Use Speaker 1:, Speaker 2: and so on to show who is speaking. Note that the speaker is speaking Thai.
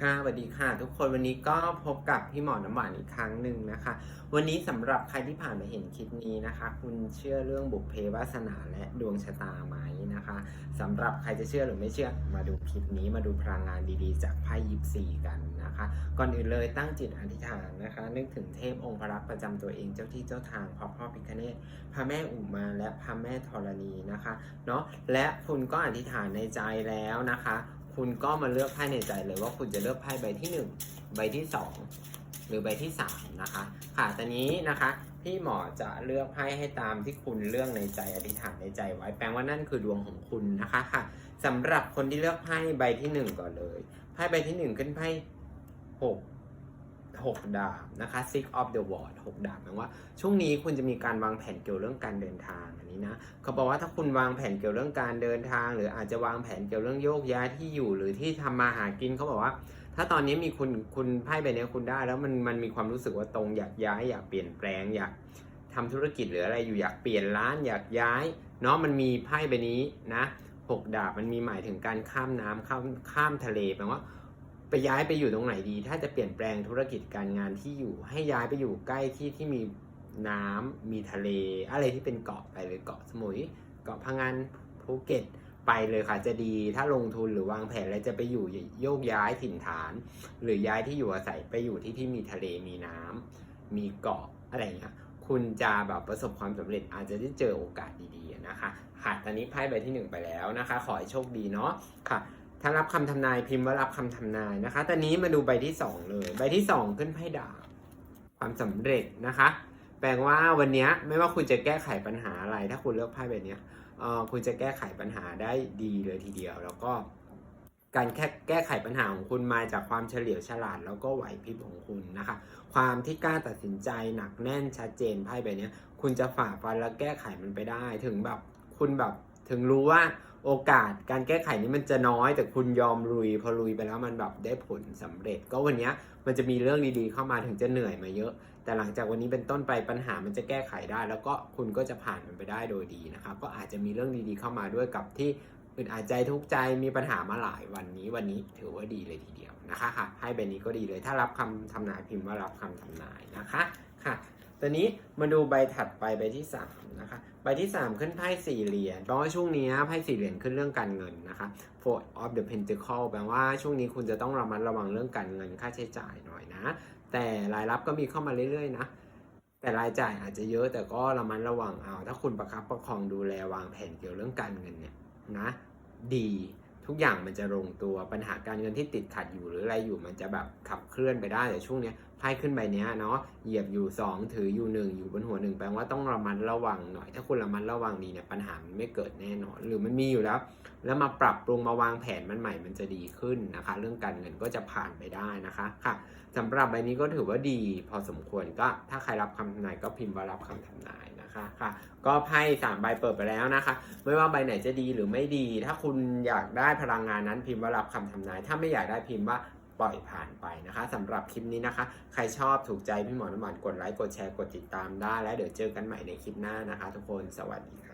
Speaker 1: ค่ะสวัสดีค่ะ ทุกคนวันนี้ก็พบกับพี่หมอน้ำหวานอีกครั้งหนึ่งนะคะ วันนี้สำหรับใครที่ผ่านมาเห็นคลิปนี้นะคะ คุณเชื่อเรื่องบุพเพวาสนาและดวงชะตาไหมนะคะสำหรับใครจะเชื่อหรือไม่เชื่อมาดูคลิปนี้มาดูพลังงานดีๆ จากไพ่ยิปซีกันนะคะ ก่อนอื่นเลยตั้งจิตอธิษฐานนะคะ นึกถึงเทพองค์พระรักประจำตัวเองเจ้าที่เจ้าทางพระพ่อพิฆเนศพระแม่อุมาและพระแม่ธรณีนะคะเนาะและคุณก็อธิษฐานในใจแล้วนะคะ คุณก็มาเลือกไพ่ในใจเลยว่าคุณจะเลือกไพ่ใบที่ 1 ใบที่ 2 หรือใบที่ 3 นะคะ ค่ะตอนนี้นะคะพี่หมอจะเลือกไพ่ให้ตามที่คุณเลือกในใจอธิษฐานในใจไว้ แปลว่านั่นคือดวงของคุณนะคะค่ะสำหรับคนที่เลือกไพ่ใบที่ 1 ก่อนเลยไพ่ใบที่ 1 ขึ้นไพ่6 6 ดาบนะคะ six of the wand 6ดาบแปลว่า ช่วงนี้คุณจะมีการวางแผนเกี่ยวเรื่องการเดินทางอันนี้นะเขาบอกว่าถ้าคุณวางแผนเกี่ยวเรื่องการเดินทาง หรืออาจจะวางแผนเกี่ยวเรื่องโยกย้ายที่อยู่หรือที่ทำมาหากินเขาบอกว่า ถ้าตอนนี้มีคุณคุณไพ่ใบนี้คุณได้ แล้วมันมันมีความรู้สึกว่าตรงอยากย้ายอยากเปลี่ยนแปลงอยากทำธุรกิจหรืออะไรอยู่อยากเปลี่ยนร้านอยากย้ายเนาะมันมีไพ่ใบนี้นะหกดาบมันมีหมายถึงการข้ามน้ำข้ามข้ามทะเลแปลว่า ไปย้ายไปอยู่ตรงไหนดี ถ้าจะเปลี่ยนแปลงธุรกิจการงานที่อยู่ให้ย้ายไปอยู่ใกล้ที่ที่มีน้ำมีทะเล อะไรที่เป็นเกาะไปเลยเกาะสมุย เกาะพังงานภูเก็ตไปเลยค่ะจะดี ถ้าลงทุนหรือวางแผนแล้วจะไปอยู่โยกย้ายถิ่นฐาน หรือย้ายที่อยู่อาศัยไปอยู่ที่ที่มีทะเลมีน้ำมีเกาะอะไรอย่างเงี้ยคุณจะแบบประสบความสำเร็จอาจจะได้เจอโอกาสดีๆนะคะค่ะตอนนี้ไพ่ใบที่หนึ่งไปแล้วนะคะ ขอให้โชคดีเนาะค่ะ ถ้ารับคำทำนายพิมพ์ว่ารับคำทำนายนะคะ ตอนนี้มาดูใบที่สองเลย ใบที่สองขึ้นไพ่ดาบความสำเร็จนะคะ แปลว่าวันนี้ไม่ว่าคุณจะแก้ไขปัญหาอะไร ถ้าคุณเลือกไพ่ใบนี้คุณจะแก้ไขปัญหาได้ดีเลยทีเดียว แล้วก็การแค่แก้ไขปัญหาของคุณมาจากความเฉลียวฉลาดแล้วก็ไหวพริบของคุณนะคะ ความที่กล้าตัดสินใจหนักแน่นชัดเจนไพ่ใบนี้คุณจะฝ่าฟันและแก้ไขมันไปได้ ถึงแบบคุณแบบถึงรู้ว่า โอกาสการแก้ไขนี้มันจะน้อยแต่คุณยอมลุย พอลุยไปแล้วมันแบบได้ผลสำเร็จ ก็วันนี้มันจะมีเรื่องดีๆเข้ามาถึงจะเหนื่อยมาเยอะ แต่หลังจากวันนี้เป็นต้นไปปัญหามันจะแก้ไขได้ แล้วก็คุณก็จะผ่านมันไปได้โดยดีนะครับก็อาจจะมีเรื่องดีๆเข้ามาด้วยกับที่อึดอัดใจทุกใจมีปัญหามาหลายวันนี้วันนี้ถือว่าดีเลยทีเดียวนะคะค่ะให้ใบนี้ก็ดีเลย ถ้ารับคำทำนายพิมพ์ว่ารับคำทำนายนะคะค่ะ ตอนนี้มาดูใบถัดไปใบที่3นะคะใบที่ 3 ขึ้นไพ่สี่เหรียญแปลว่าช่วงนี้ไพ่สี่เหรียญขึ้นเรื่องการเงินนะคะ Four of the Pentacle แปลว่าช่วงนี้คุณจะต้องระมัดระวังเรื่องการเงินค่าใช้จ่ายหน่อยนะ แต่รายรับก็มีเข้ามาเรื่อยๆนะแต่รายจ่ายอาจจะเยอะแต่ก็ระมัดระวังเอาถ้าคุณประคับประคองดูแลวางแผนเกี่ยวเรื่องการเงินเนี่ยนะดีทุกอย่างมันจะลงตัวปัญหาการเงินที่ติดขัดอยู่หรืออะไรอยู่มันจะแบบขับเคลื่อนไปได้แต่ช่วงนี้ไพ่ขึ้นใบเนี้ยเนาะเหยียบอยู่ 2 ถืออยู่ 1 อยู่บนหัวหนึ่งแปลว่าต้องระมัดระวังหน่อย ถ้าคุณระมัดระวังดีเนี่ยปัญหามันไม่เกิดแน่นอน หรือมันมีอยู่แล้ว แล้วมาปรับปรุงมาวางแผนมันใหม่มันจะดีขึ้นนะคะ เรื่องการเงินก็จะผ่านไปได้นะคะค่ะสำหรับใบนี้ก็ถือว่าดี พอสมควรก็ถ้าใครรับคำทำนายก็พิมพ์ว่ารับคำทำนายนะคะค่ะ ก็ไพ่สามใบเปิดไปแล้วนะคะ ไม่ว่าใบไหนจะดีหรือไม่ดี ถ้าคุณอยากได้พลังงานนั้นพิมพ์ว่ารับคำทำนาย ถ้าไม่อยากได้พิมพ์ว่า ปล่อยผ่านไปนะคะสำหรับคลิปนี้นะคะ ใครชอบถูกใจพี่หมอน้ำหวานกดไลค์กดแชร์กดติดตามได้ แล้วเดี๋ยวเจอกันใหม่ในคลิปหน้านะคะ ทุกคนสวัสดีค่ะ